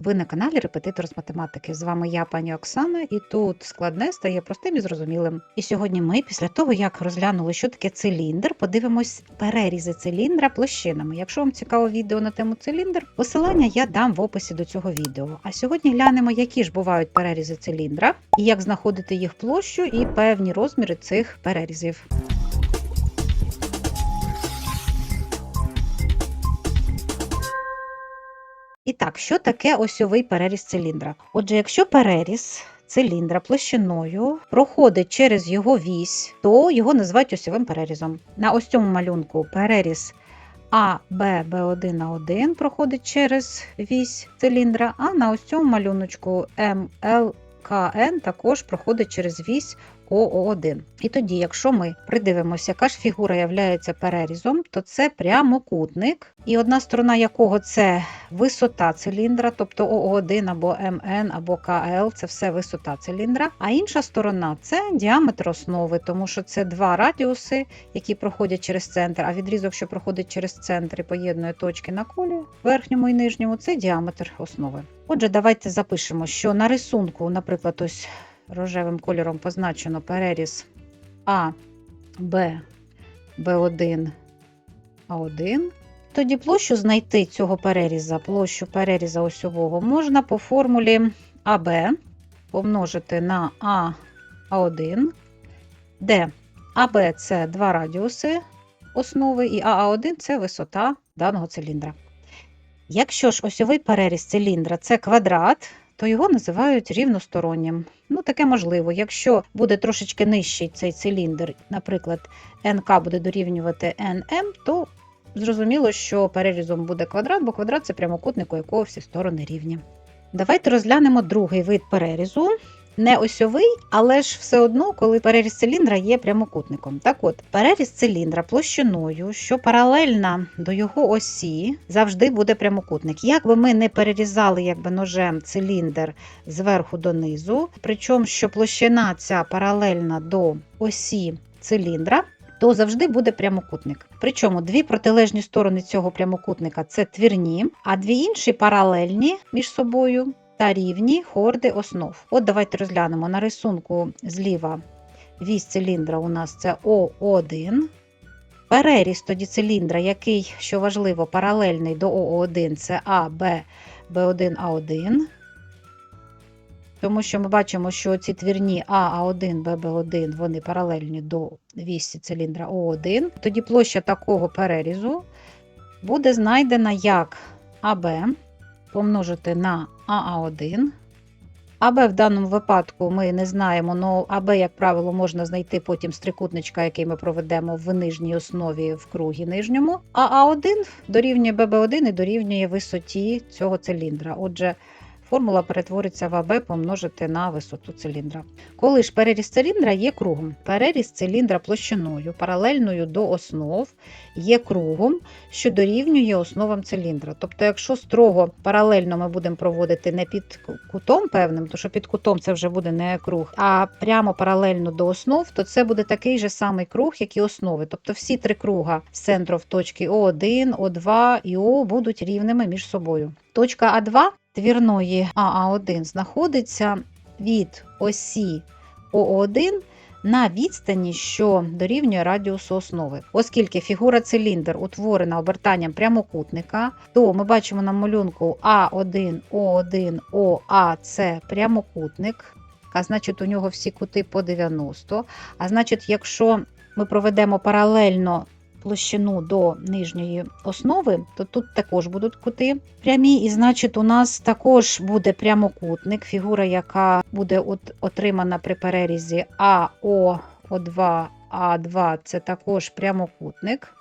Ви на каналі Репетитор з математики. З вами я, пані Оксана, і тут складне стає простим і зрозумілим. І сьогодні ми, після того як розглянули, що таке циліндр, подивимось перерізи циліндра площинами. Якщо вам цікаво відео на тему циліндр, посилання я дам в описі до цього відео. А сьогодні глянемо, які ж бувають перерізи циліндра, і як знаходити їх площу і певні розміри цих перерізів. І так, що таке осьовий переріз циліндра? Отже, якщо переріз циліндра площиною проходить через його вісь, то його називають осьовим перерізом. На ось цьому малюнку переріз А, Б, Б1 на 1 проходить через вісь циліндра, а на ось цьому малюночку М, Л, КН також проходить через вісь ОО1. І тоді, якщо ми придивимося, яка ж фігура є перерізом, то це прямокутник, і одна сторона якого це висота циліндра, тобто ОО1 або МН або КЛ, це все висота циліндра. А інша сторона це діаметр основи, тому що це два радіуси, які проходять через центр. А відрізок, що проходить через центр і поєднує точки на колі, верхньому і нижньому, це діаметр основи. Отже, давайте запишемо, що на рисунку, наприклад, ось рожевим кольором позначено переріз А, Б, Б1, А1. Тоді площу знайти цього переріза, площу переріза осьового можна по формулі АБ помножити на А, А1, де АБ це два радіуси основи, і АА1 це висота даного циліндра. Якщо ж осьовий переріз циліндра це квадрат, то його називають рівностороннім. Ну, таке можливо. Якщо буде трошечки нижчий цей циліндр, наприклад, НК буде дорівнювати НМ, то зрозуміло, що перерізом буде квадрат, бо квадрат це прямокутник, у якого всі сторони рівні. Давайте розглянемо другий вид перерізу. Не осьовий, але ж все одно, коли переріз циліндра є прямокутником. Так от, переріз циліндра площиною, що паралельна до його осі, завжди буде прямокутник. Як би ми не перерізали якби ножем циліндр зверху донизу, причому що площина ця паралельна до осі циліндра, то завжди буде прямокутник. Причому дві протилежні сторони цього прямокутника це твірні, а дві інші паралельні між собою та рівні хорди основ. От давайте розглянемо на рисунку зліва вісь циліндра у нас це О1. Переріз тоді циліндра, який, що важливо, паралельний до О1, це А, Б, Б1, А1. Тому що ми бачимо, що ці твірні А, А1, ББ1 вони паралельні до вісі циліндра О1. Тоді площа такого перерізу буде знайдена як АБ помножити на АА1. АБ в даному випадку ми не знаємо, але АБ, як правило, можна знайти потім з трикутничка, який ми проведемо в нижній основі в кругі нижньому. А А1 дорівнює ББ1 і дорівнює висоті цього циліндра. Отже, формула перетвориться в АБ помножити на висоту циліндра. Коли ж переріз циліндра є кругом, переріз циліндра площиною, паралельною до основ, є кругом, що дорівнює основам циліндра. Тобто, якщо строго паралельно ми будемо проводити не під кутом певним, то що під кутом це вже буде не круг, а прямо паралельно до основ, то це буде такий же самий круг, як і основи. Тобто всі три круга з центру в точки О1, О2 і О будуть рівними між собою. Точка А2 твірної АА1 знаходиться від осі О1 на відстані, що дорівнює радіусу основи. Оскільки фігура циліндр утворена обертанням прямокутника, то ми бачимо на малюнку А1, О1, ОА це прямокутник, а значить, у нього всі кути по 90. А значить, якщо ми проведемо паралельно площину до нижньої основи, то тут також будуть кути прямі, і значить, у нас також буде прямокутник, фігура, яка буде от, отримана при перерізі АО2, А2 це також прямокутник.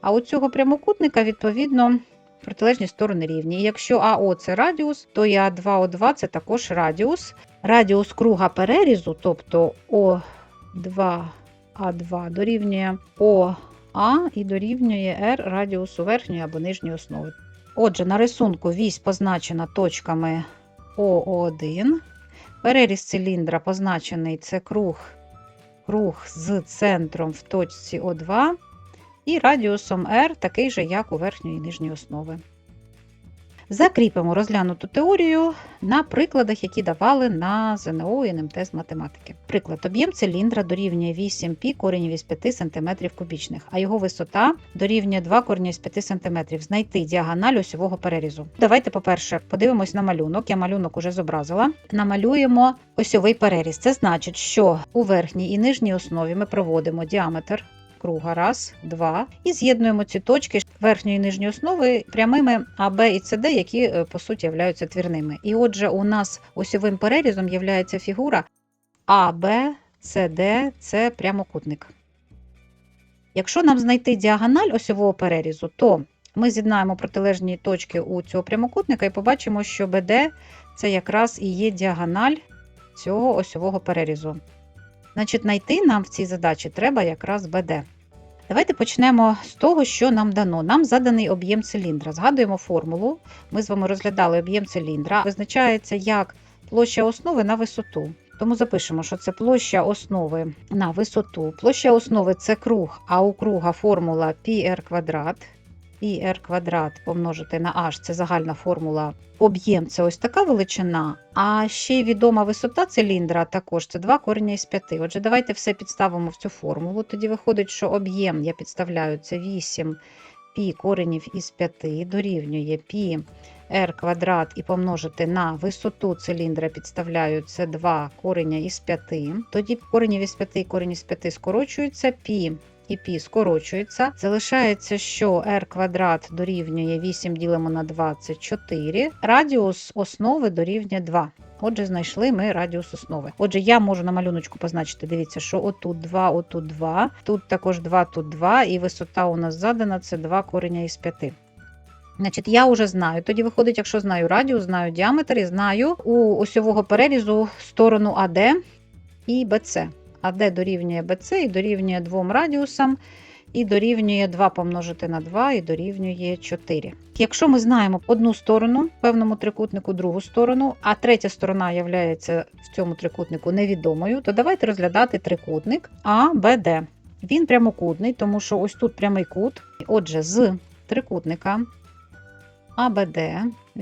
А у цього прямокутника, відповідно, протилежні сторони рівні. Якщо АО це радіус, то і А2О2 це також радіус. Радіус круга перерізу, тобто О2, А2 дорівнює О. А і дорівнює R радіусу верхньої або нижньої основи. Отже, на рисунку вісь позначена точками О1. Переріз циліндра позначений це круг, круг з центром в точці О2. І радіусом R такий же, як у верхньої і нижньої основи. Закріпимо розглянуту теорію на прикладах, які давали на ЗНО і НМТ з математики. Приклад: об'єм циліндра дорівнює 8 пі коренів із 5 см кубічних, а його висота дорівнює 2 корені із 5 см. Знайти діагональ осьового перерізу. Давайте, по-перше, подивимось на малюнок. Я малюнок уже зобразила. Намалюємо осьовий переріз. Це значить, що у верхній і нижній основі ми проводимо діаметр круга. Раз, два. І з'єднуємо ці точки верхньої і нижньої основи прямими АБ і СД, які е, по суті являються твірними. І отже, у нас осьовим перерізом є фігура АБ, СД це прямокутник. Якщо нам знайти діагональ осьового перерізу, то ми з'єднаємо протилежні точки у цього прямокутника і побачимо, що БД це якраз і є діагональ цього осьового перерізу. Значить, знайти нам в цій задачі треба якраз БД. Давайте почнемо з того, що нам дано. Нам заданий об'єм циліндра. Згадуємо формулу. Ми з вами розглядали об'єм циліндра. Визначається як площа основи на висоту. Тому запишемо, що це площа основи на висоту. Площа основи це круг, а у круга формула πr квадрат. Πr квадрат помножити на h це загальна формула. Об'єм це ось така величина, а ще й відома висота циліндра також це 2 корення із 5. Отже, давайте все підставимо в цю формулу. Тоді виходить, що об'єм я підставляю це 8 пі коренів із 5 дорівнює пі r квадрат і помножити на висоту циліндра підставляю це 2 кореня із 5. Тоді коренів із 5 і корень із 5 скорочуються, пі і пі скорочується. Залишається, що r квадрат дорівнює 8 ділимо на 2 це 4. Радіус основи дорівнює 2. Отже, знайшли ми радіус основи. Отже, я можу на малюночку позначити, дивіться, що отут 2, отут 2, тут також 2, тут 2, і висота у нас задана це 2 кореня із 5. Значить, я вже знаю. Тоді виходить, якщо знаю радіус, знаю діаметр і знаю у осьового перерізу сторону АД і БЦ. АД дорівнює БЦ і дорівнює двом радіусам, і дорівнює 2 помножити на 2 і дорівнює 4. Якщо ми знаємо одну сторону певному трикутнику, другу сторону, а третя сторона є в цьому трикутнику невідомою, то давайте розглядати трикутник АБД. Він прямокутний, тому що ось тут прямий кут. Отже, з трикутника АБД,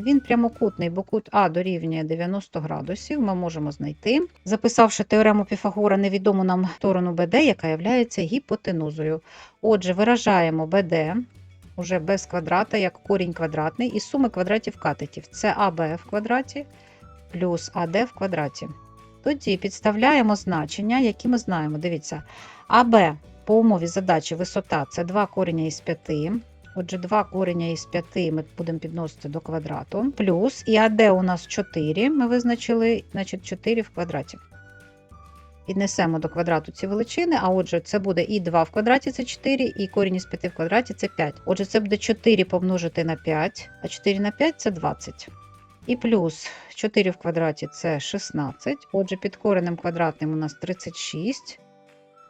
він прямокутний, бо кут А дорівнює 90 градусів, ми можемо знайти, записавши теорему Піфагора невідому нам сторону БД, яка є гіпотенузою. Отже, виражаємо БД уже без квадрата, як корінь квадратний, із суми квадратів катетів. Це АБ в квадраті плюс АД в квадраті. Тоді підставляємо значення, які ми знаємо. Дивіться, АБ по умові задачі висота це 2 корення із 5. Отже, 2 корення із 5 ми будемо підносити до квадрату. Плюс і АД у нас 4, ми визначили, значить 4 в квадраті. Піднесемо до квадрату ці величини, а отже, це буде і 2 в квадраті це 4, і корінь із 5 в квадраті це 5. Отже, це буде 4 помножити на 5, а 4 на 5 це 20. І плюс 4 в квадраті це 16. Отже, під коренем квадратним у нас 36.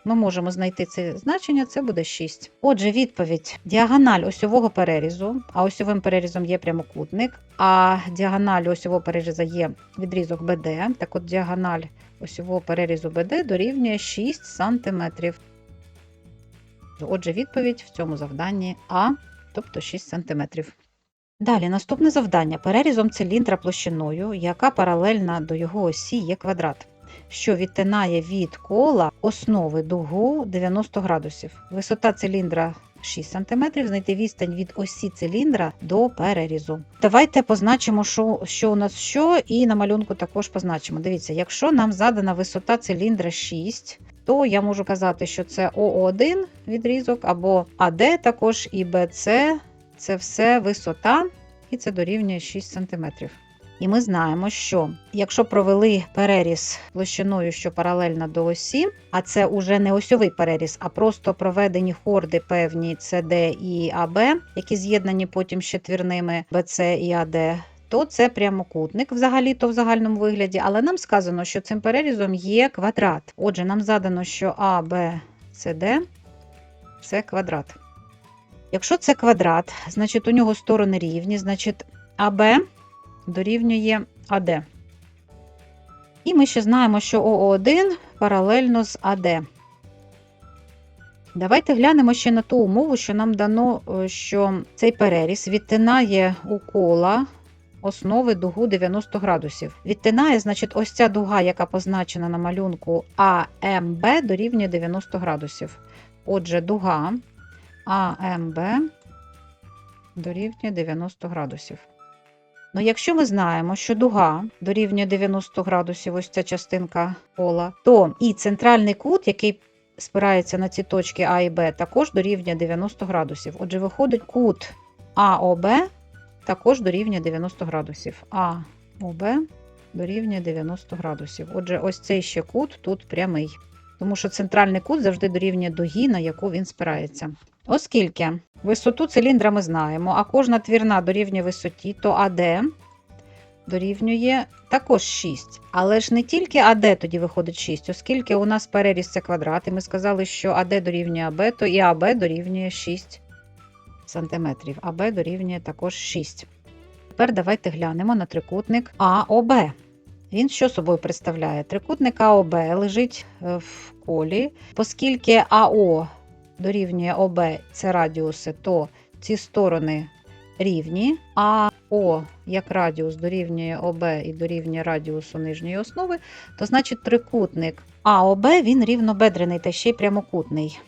Ми можемо знайти це значення, це буде 6. Отже, відповідь: діагональ осьового перерізу, а осьовим перерізом є прямокутник, а діагональ осьового перерізу є відрізок БД. Так от діагональ осьового перерізу БД дорівнює 6 см. Отже, відповідь в цьому завданні А, тобто 6 см. Далі, наступне завдання перерізом циліндра площиною, яка паралельна до його осі є квадрат що відтинає від кола основи дугу 90 градусів. Висота циліндра 6 см, знайти відстань від осі циліндра до перерізу. Давайте позначимо, що що у нас що, і на малюнку також позначимо. Дивіться, якщо нам задана висота циліндра 6, то я можу казати, що це О1 відрізок, або АД також і БЦ це все висота, і це дорівнює 6 см. І ми знаємо, що якщо провели переріз площиною, що паралельна до осі, а це вже не осьовий переріз, а просто проведені хорди певні CD і АБ, які з'єднані потім ще твірними BC і АД, то це прямокутник взагалі-то в загальному вигляді, але нам сказано, що цим перерізом є квадрат. Отже, нам задано, що А, Б, С, Д це квадрат. Якщо це квадрат, значить у нього сторони рівні, значить АБ дорівнює АД. І ми ще знаємо, що ОО1 паралельно з АД. Давайте глянемо ще на ту умову, що нам дано, е, що цей переріз відтинає у кола основи дугу 90 градусів. Відтинає, значить, ось ця дуга, яка позначена на малюнку АМБ, дорівнює 90 градусів. Отже, дуга АМБ дорівнює 90 градусів. Ну, якщо ми знаємо, що дуга дорівнює 90 градусів, ось ця частинка кола, то і центральний кут, який спирається на ці точки А і Б, також дорівнює 90 градусів. Отже, виходить кут АОБ також дорівнює 90 градусів. АОБ дорівнює 90 градусів. Отже, ось цей ще кут тут прямий. Тому що центральний кут завжди дорівнює дугі, на яку він спирається. Оскільки висоту циліндра ми знаємо, а кожна твірна дорівнює висоті, то АД дорівнює також 6. Але ж не тільки АД тоді виходить 6, оскільки у нас переріз це квадрат, і ми сказали, що АД дорівнює АБ, то і АБ дорівнює 6 см. АБ дорівнює також 6. Тепер давайте глянемо на трикутник АОБ. Він що собою представляє? Трикутник АОБ лежить е, в колі, оскільки АО дорівнює ОБ це радіуси, то ці сторони рівні, а О як радіус дорівнює ОБ і дорівнює радіусу нижньої основи, то значить трикутник АОБ він рівнобедрений та ще й прямокутний.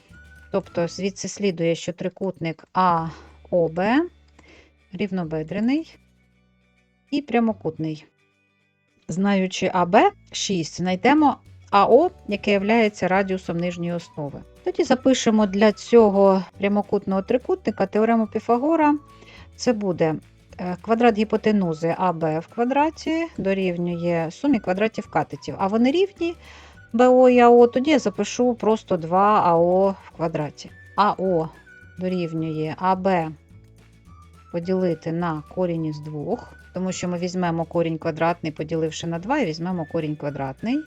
Тобто звідси слідує, що трикутник АОБ рівнобедрений і прямокутний. Знаючи АБ 6, знайдемо АО, яке є радіусом нижньої основи. Тоді запишемо для цього прямокутного трикутника теорему Піфагора. Це буде е, квадрат гіпотенузи АБ в квадраті дорівнює сумі квадратів катетів. А вони рівні БО і АО, тоді я запишу просто 2 АО в квадраті. АО дорівнює АБ поділити на корінь із 2, тому що ми візьмемо корінь квадратний, поділивши на 2, і візьмемо корінь квадратний.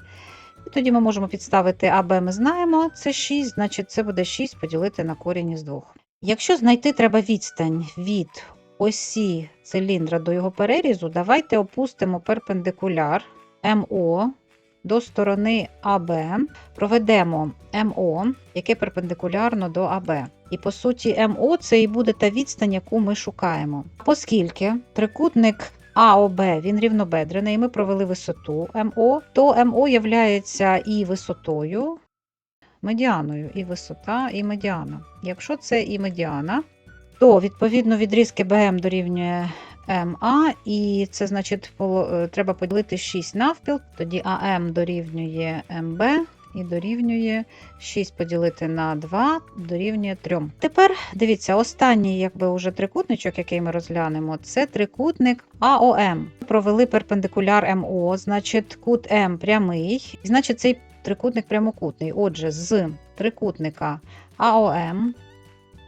І тоді ми можемо підставити АБ, ми знаємо, це 6, значить це буде 6 поділити на корінь із 2. Якщо знайти треба відстань від осі циліндра до його перерізу, давайте опустимо перпендикуляр МО до сторони АБ, проведемо МО, яке перпендикулярно до АБ. І по суті, МО це і буде та відстань, яку ми шукаємо. Оскільки трикутник АОБ він рівнобедрений, ми провели висоту МО, то МО являється і висотою, медіаною, і висота, і медіана. Якщо це і медіана, то відповідно відрізки БМ дорівнює МА, і це значить е, треба поділити 6 навпіл, тоді АМ дорівнює МБ і дорівнює 6 поділити на 2 дорівнює 3. Тепер дивіться, останній якби уже трикутничок, який ми розглянемо, це трикутник АОМ. Провели перпендикуляр МО, значить кут М прямий, і значить цей трикутник прямокутний. Отже, з трикутника АОМ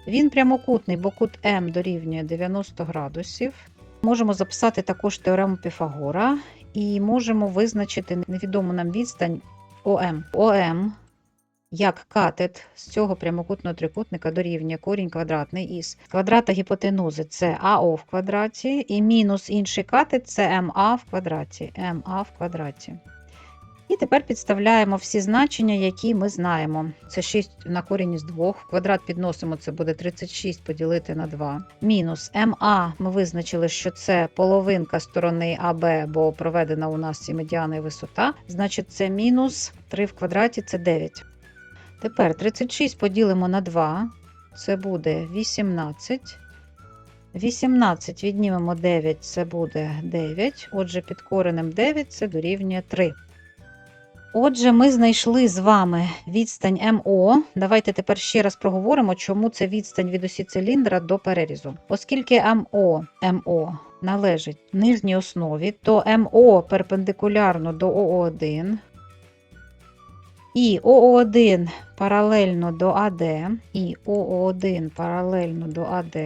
він прямокутний, бо кут М дорівнює 90 градусів. Можемо записати також теорему Піфагора і можемо визначити невідому нам відстань ОМ. ОМ як катет з цього прямокутного трикутника дорівнює корінь квадратний із квадрата гіпотенузи це АО в квадраті, і мінус інший катет це МА в квадраті. МА в квадраті. І тепер підставляємо всі значення, які ми знаємо. Це 6 на корінь із 2. Квадрат підносимо, це буде 36 поділити на 2. Мінус МА ми визначили, що це половинка сторони АБ, бо проведена у нас і медіана і висота. Значить, це мінус 3 в квадраті це 9. Тепер 36 поділимо на 2. Це буде 18. 18 віднімемо 9, це буде 9. Отже, під коренем 9 це дорівнює 3. Отже, ми знайшли з вами відстань МО. Давайте тепер ще раз проговоримо, чому це відстань від осі циліндра до перерізу. Оскільки МО, МО належить нижній основі, то МО перпендикулярно до ОО1, і ОО1 паралельно до АД, і ОО1 паралельно до АД,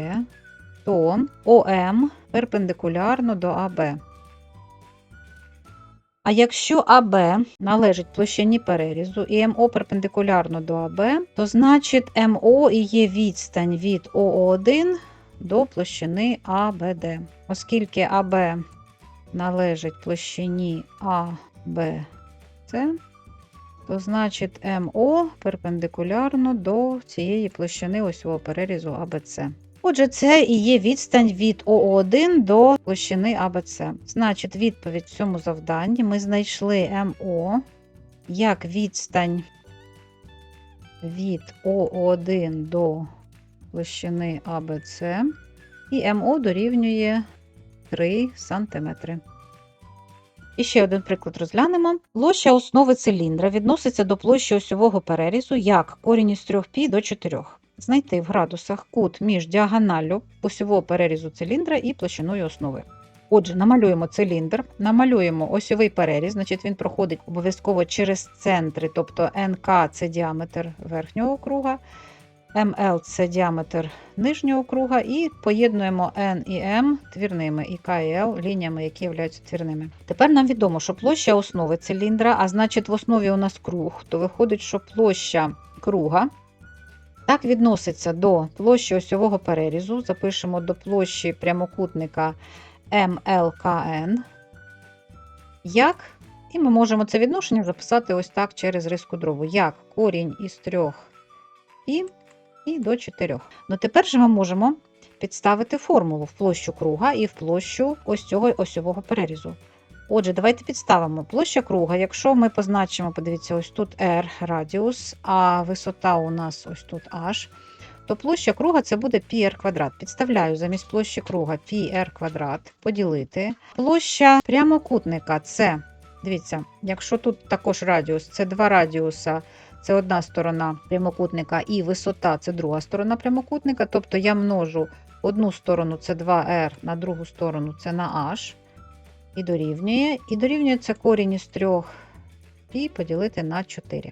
то ОМ перпендикулярно до АБ. А якщо АБ належить площині перерізу і МО перпендикулярно до АБ, то значить МО і є відстань від ОО1 до площини АБД. Оскільки АБ належить площині АБЦ, то значить МО перпендикулярно до цієї площини осьового перерізу АБЦ. Отже, це і є відстань від ОО1 до площини АБЦ. Значить, відповідь цьому завданні ми знайшли МО як відстань від О1 до площини АБЦ, і МО дорівнює 3 см. І ще один приклад розглянемо. Площа основи циліндра відноситься до площі осьового перерізу як корінь із 3π до 4. Знайти в градусах кут між діагоналлю осьового перерізу циліндра і площиною основи. Отже, намалюємо циліндр, намалюємо осьовий переріз, значить він проходить обов'язково через центри, тобто НК це діаметр верхнього круга, МЛ це діаметр нижнього круга, і поєднуємо N і M твірними і К і L лініями, які являються твірними. Тепер нам відомо, що площа основи циліндра, а значить в основі у нас круг, то виходить, що площа круга так відноситься до площі осьового перерізу. Запишемо до площі прямокутника МЛКН. Як? І ми можемо це відношення записати ось так через риску дробу. Як корінь із 3 і, і до 4. Ну тепер же ми можемо підставити формулу в площу круга і в площу ось цього осьового перерізу. Отже, давайте підставимо площа круга. Якщо ми позначимо, подивіться, ось тут R радіус, а висота у нас ось тут H, то площа круга це буде πr квадрат. Підставляю замість площі круга πr квадрат поділити. Площа прямокутника це, дивіться, якщо тут також радіус, це два радіуса, це одна сторона прямокутника і висота це друга сторона прямокутника. Тобто я множу одну сторону це 2R, на другу сторону це на H. І дорівнює. І дорівнює це корінь із 3 і, поділити на 4.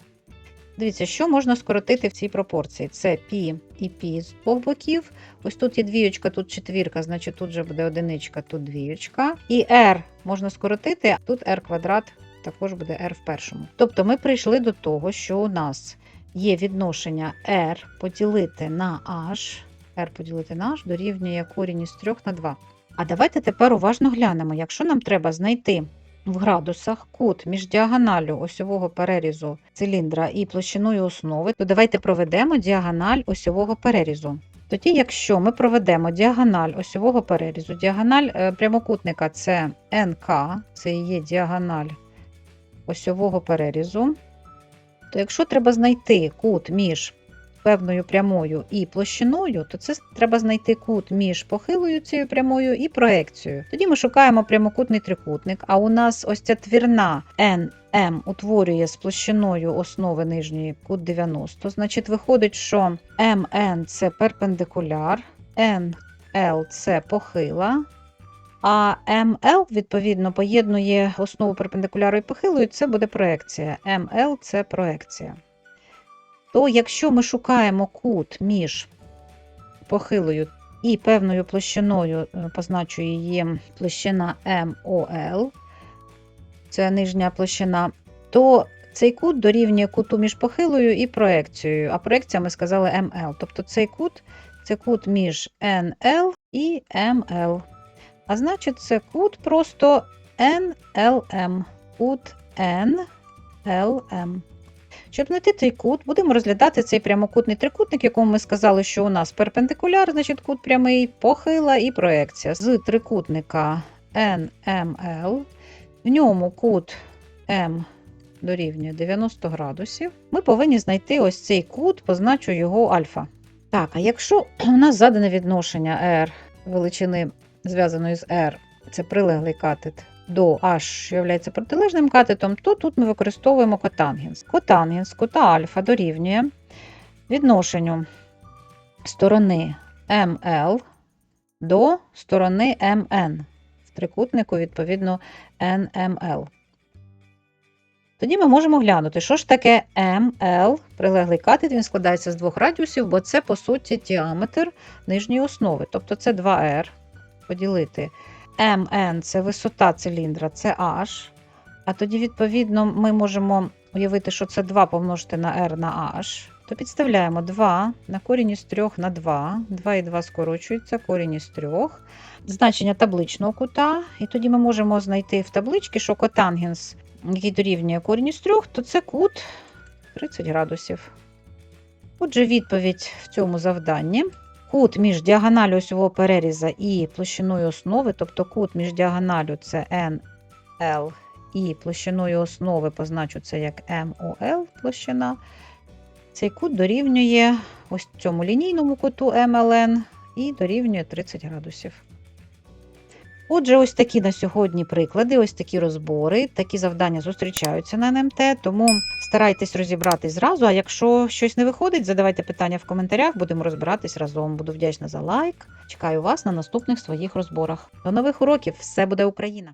Дивіться, що можна скоротити в цій пропорції. Це пі і пі з двох боків. Ось тут є двіючка, тут четвірка, значить тут вже буде одиничка, тут двіючка. І r можна скоротити, тут r квадрат також буде r в першому. Тобто ми прийшли до того, що у нас є відношення r поділити на h, r поділити на h дорівнює корінь із 3 на 2. А давайте тепер уважно глянемо, якщо нам треба знайти в градусах кут між діагоналлю осьового перерізу циліндра і площиною основи, то давайте проведемо діагональ осьового перерізу. Тоді, якщо ми проведемо діагональ осьового перерізу, діагональ е, прямокутника це НК, це і є діагональ осьового перерізу, то якщо треба знайти кут між певною прямою і площиною, то це треба знайти кут між похилою цією прямою і проекцією. Тоді ми шукаємо прямокутний трикутник, а у нас ось ця твірна NM утворює з площиною основи нижньої кут 90. Значить, виходить, що MN це перпендикуляр, NL це похила. А ML, відповідно, поєднує основу перпендикуляру і похилою, це буде проекція. ML це проекція то якщо ми шукаємо кут між похилою і певною площиною, е, позначую її площина MOL, це нижня площина, то цей кут дорівнює куту між похилою і проекцією, а проекція ми сказали ML. Тобто цей кут це кут між NL і ML. А значить, це кут просто NLM, кут NLM. Щоб знайти цей кут, будемо розглядати цей прямокутний трикутник, якому ми сказали, що у нас перпендикуляр, значить кут прямий, похила і проекція. З трикутника NML, в ньому кут М дорівнює 90 градусів. Ми повинні знайти ось цей кут, позначу його альфа. Так, а якщо у нас задане відношення R величини зв'язаної з R, це прилеглий катет до H, що є протилежним катетом, то тут ми використовуємо котангенс. Котангенс кута альфа дорівнює відношенню сторони ML до сторони MN. В трикутнику, відповідно, NML. Тоді ми можемо глянути, що ж таке ML, прилеглий катет, він складається з двох радіусів, бо це, по суті, діаметр нижньої основи. Тобто це 2R поділити MN це висота циліндра, це H. А тоді, відповідно, ми можемо уявити, що це 2 помножити на R на H. То підставляємо 2 на корінь із 3 на 2. 2 і 2 скорочується, корінь із 3. Значення табличного кута. І тоді ми можемо знайти в табличці, що котангенс, який дорівнює корінь із 3, то це кут 30 градусів. Отже, відповідь в цьому завданні. Кут між діагоналю осьового переріза і площиною основи, тобто кут між діагоналю це NL і площиною основи позначу це як MOL площина. Цей кут дорівнює ось цьому лінійному куту MLN і дорівнює 30 градусів. Отже, ось такі на сьогодні приклади, ось такі розбори, такі завдання зустрічаються на НМТ, тому старайтесь розібратись зразу. А якщо щось не виходить, задавайте питання в коментарях, будемо розбиратись разом. Буду вдячна за лайк. Чекаю вас на наступних своїх розборах. До нових уроків! Все буде Україна!